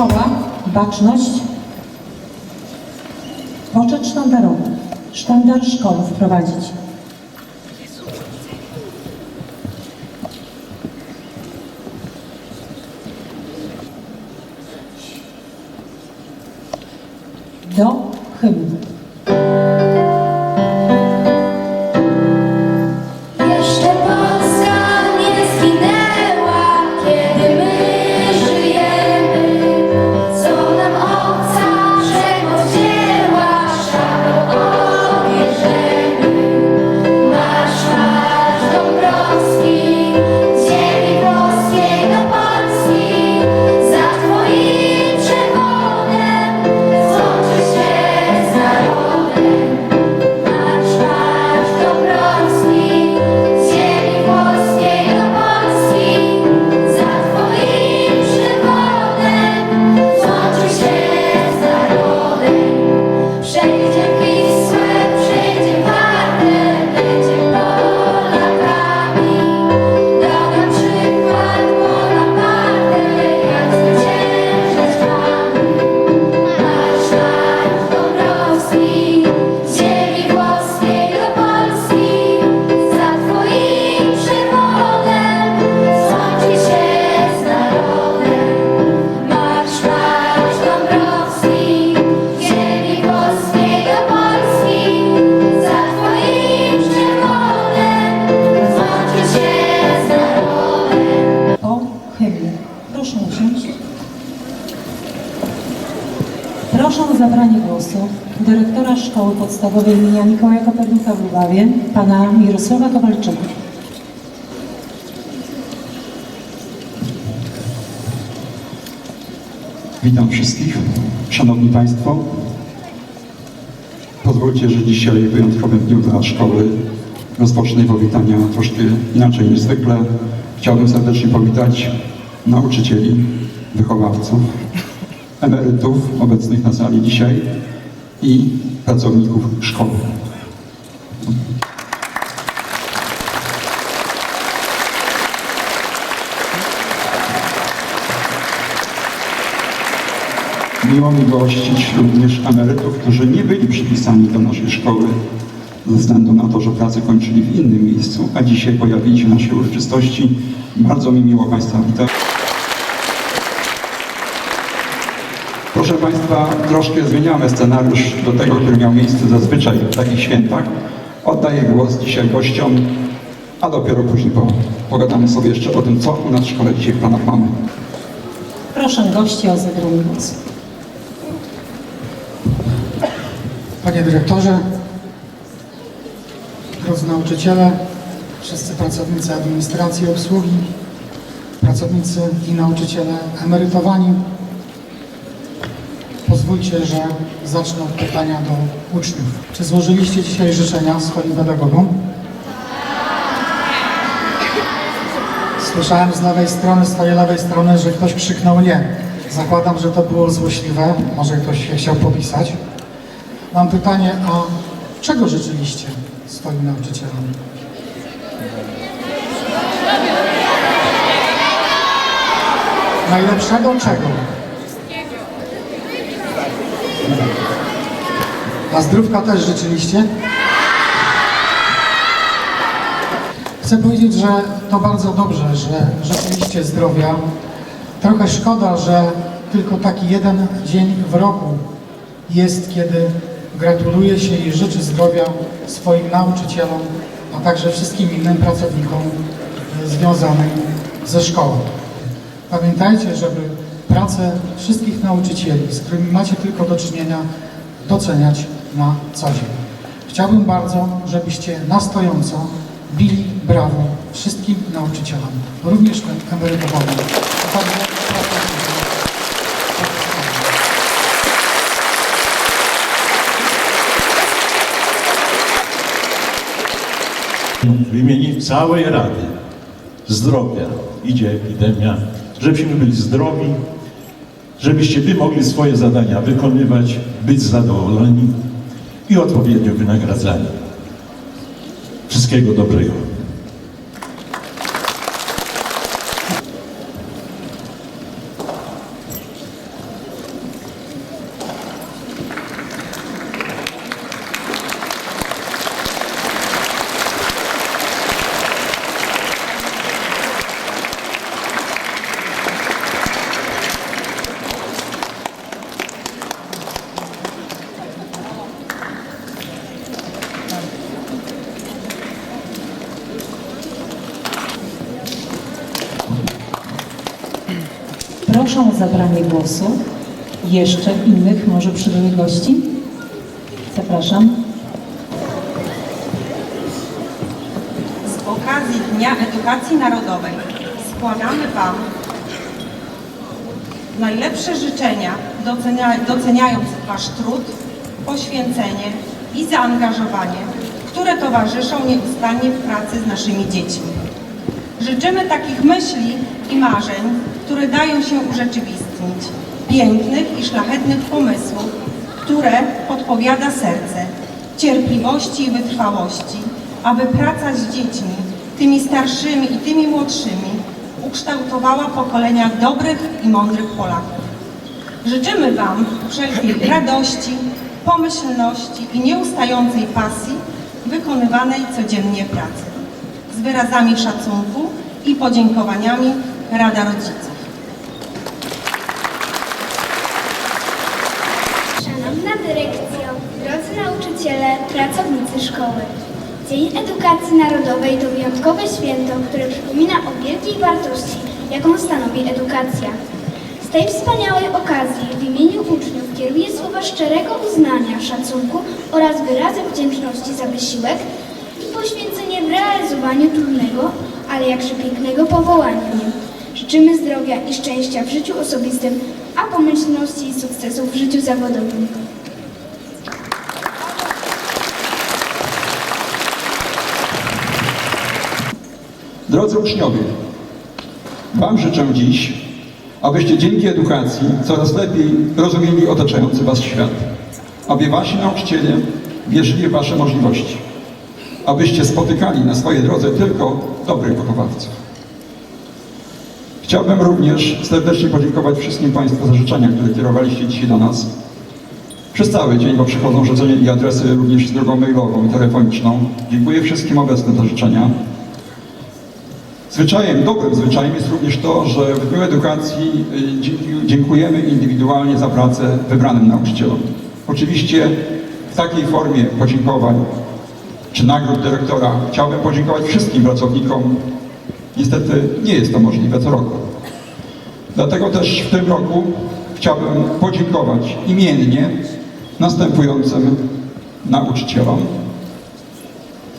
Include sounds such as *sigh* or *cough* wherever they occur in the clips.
Szkoła, baczność, poczet sztandarowy, sztandar szkoły wprowadzić. Do hymnu. Szkoły Podstawowej im. Mikołaja Kopernika w Lubawie, pana Mirosława Kowalczyka. Witam wszystkich. Szanowni Państwo, pozwólcie, że dzisiaj w wyjątkowym dniu dla szkoły rozpocznę powitania troszkę inaczej niż zwykle. Chciałbym serdecznie powitać nauczycieli, wychowawców, emerytów obecnych na sali dzisiaj i pracowników szkoły. Miło mi gościć również emerytów, którzy nie byli przypisani do naszej szkoły ze względu na to, że pracę kończyli w innym miejscu, a dzisiaj pojawili się na naszej uroczystości. Bardzo mi miło Państwa witać. Proszę Państwa, troszkę zmieniamy scenariusz do tego, który miał miejsce zazwyczaj w takich świętach. Oddaję głos dzisiaj gościom, a dopiero później po, pogadamy sobie jeszcze o tym, co u nas w szkole dzisiaj w planach mamy. Proszę gości o zabranie głosu. Panie dyrektorze, drodzy nauczyciele, wszyscy pracownicy administracji i obsługi, pracownicy i nauczyciele emerytowani, pozwólcie, że zacznę od pytania do uczniów. Czy złożyliście dzisiaj życzenia swoim pedagogom? Słyszałem z lewej strony, z twojej lewej strony, że ktoś krzyknął nie. Zakładam, że to było złośliwe, może ktoś się chciał popisać. Mam pytanie, a czego życzyliście swoim nauczycielom? Najlepszego czego? A zdrówka też życzyliście? Chcę powiedzieć, że to bardzo dobrze, że życzyliście zdrowia. Trochę szkoda, że tylko taki jeden dzień w roku jest, kiedy gratuluje się i życzy zdrowia swoim nauczycielom, a także wszystkim innym pracownikom e, związanym ze szkołą. Pamiętajcie, żeby pracę wszystkich nauczycieli, z którymi macie tylko do czynienia, doceniać na co dzień. Chciałbym bardzo, żebyście na stojąco bili brawo wszystkim nauczycielom, również tym emerytowanym. w imieniu całej Rady Zdrowia, idzie epidemia, żebyśmy byli zdrowi, żebyście wy mogli swoje zadania wykonywać, być zadowoleni i odpowiednio wynagradzani. Wszystkiego dobrego. Proszę o zabranie głosu jeszcze innych może przybyłych gości. Zapraszam. Z okazji Dnia Edukacji Narodowej składamy Wam najlepsze życzenia, docenia, doceniając Wasz trud, poświęcenie i zaangażowanie, które towarzyszą nieustannie w pracy z naszymi dziećmi. Życzymy takich myśli i marzeń, które dają się urzeczywistnić, pięknych i szlachetnych pomysłów, które podpowiada serce, cierpliwości i wytrwałości, aby praca z dziećmi, tymi starszymi i tymi młodszymi, ukształtowała pokolenia dobrych i mądrych Polaków. Życzymy Wam wszelkiej *clears throat* radości, pomyślności i nieustającej pasji wykonywanej codziennie pracy. Z wyrazami szacunku i podziękowaniami Rada Rodziców. Szanowna dyrekcjo, drodzy nauczyciele, pracownicy szkoły. Dzień Edukacji Narodowej to wyjątkowe święto, które przypomina o wielkiej wartości, jaką stanowi edukacja. Z tej wspaniałej okazji w imieniu uczniów kieruję słowa szczerego uznania, szacunku oraz wyrazy wdzięczności za wysiłek i poświęcenie w realizowaniu trudnego, ale jakże pięknego powołania. Życzymy zdrowia i szczęścia w życiu osobistym, a pomyślności i sukcesów w życiu zawodowym. Drodzy uczniowie, Wam życzę dziś, abyście dzięki edukacji coraz lepiej rozumieli otaczający Was świat, aby Wasi nauczyciele wierzyli w Wasze możliwości, abyście spotykali na swojej drodze tylko dobrych wychowawców. Chciałbym również serdecznie podziękować wszystkim Państwu za życzenia, które kierowaliście dzisiaj do nas. Przez cały dzień, bo przychodzą życzenia i adresy również z drogą mailową i telefoniczną. Dziękuję wszystkim obecnym za życzenia. Zwyczajem, dobrym zwyczajem jest również to, że w Dniu Edukacji y, dziękujemy indywidualnie za pracę wybranym nauczycielom. Oczywiście w takiej formie podziękowań czy nagród dyrektora chciałbym podziękować wszystkim pracownikom. Niestety nie jest to możliwe co roku. Dlatego też w tym roku chciałbym podziękować imiennie następującym nauczycielom.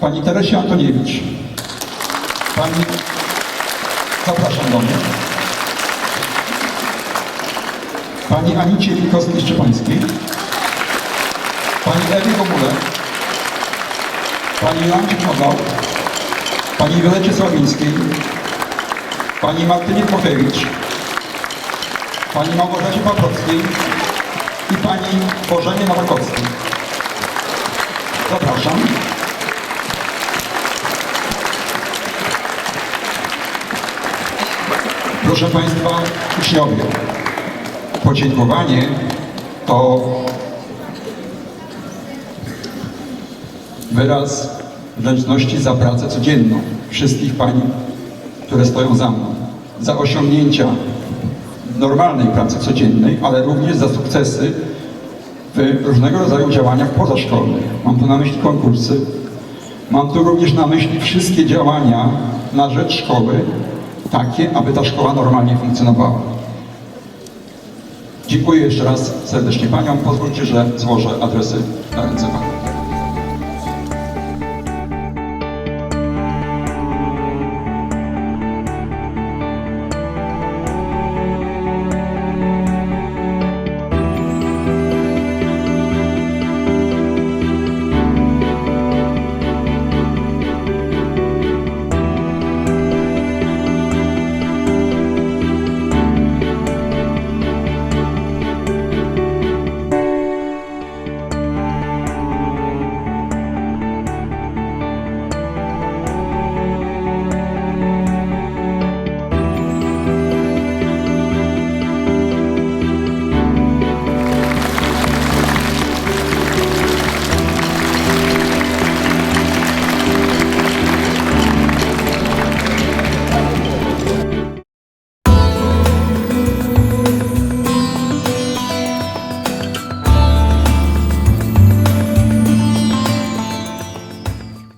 Pani Teresie Antoniewicz, Pani, zapraszam do mnie. Pani Anicie Wilkowskiej-Szczepańskiej. Pani Ewie Gomule. Pani Jolancie Knobał. Pani Wiolecie Sławińskiej. Pani Martynie Pochewicz. Pani Małgorzacie Paprockiej. I Pani Bożenie Nowakowskiej. Zapraszam. Proszę Państwa, uczniowie, podziękowanie to wyraz wdzięczności za pracę codzienną wszystkich Pań, które stoją za mną, za osiągnięcia normalnej pracy codziennej, ale również za sukcesy w różnego rodzaju działaniach pozaszkolnych. Mam tu na myśli konkursy, mam tu również na myśli wszystkie działania na rzecz szkoły, takie, aby ta szkoła normalnie funkcjonowała. Dziękuję jeszcze raz serdecznie Paniom. Pozwólcie, że złożę adresy na ręce Pani.